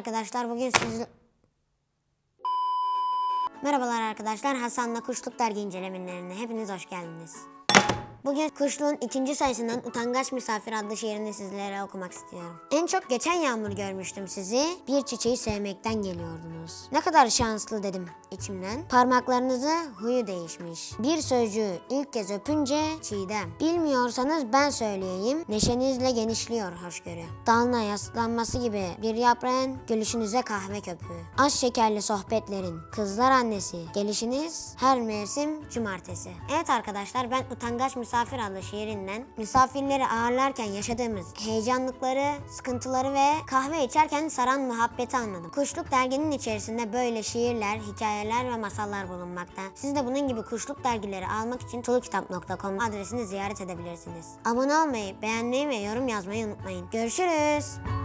arkadaşlar. Bugün siz... Merhabalar arkadaşlar. Hasan'la Kuşluk Dergi incelemelerine hepiniz hoş geldiniz. Bugün Kuşluğun ikinci sayısından Utangaç Misafir adlı şiirini sizlere okumak istiyorum. En çok geçen yağmur görmüştüm sizi. Bir çiçeği sevmekten geliyordunuz. Ne kadar şanslı dedim içimden. Parmaklarınızı huyu değişmiş. Bir sözcüğü ilk kez öpünce çiğdem. Bilmiyorsanız ben söyleyeyim. Neşenizle genişliyor hoşgörü. Dalına yaslanması gibi bir yaprağın gülüşünüze kahve köpüğü. Az şekerli sohbetlerin kızlar annesi. Gelişiniz her mevsim cumartesi. Evet arkadaşlar ben Utangaç Misafir adlı şiirinden misafirleri ağırlarken yaşadığımız heyecanlıkları, sıkıntıları ve kahve içerken saran muhabbeti anladım. Kuşluk derginin içerisinde böyle şiirler, hikayeler ve masallar bulunmakta. Siz de bunun gibi kuşluk dergileri almak için tulukitap.com adresini ziyaret edebilirsiniz. Abone olmayı, beğenmeyi ve yorum yazmayı unutmayın. Görüşürüz.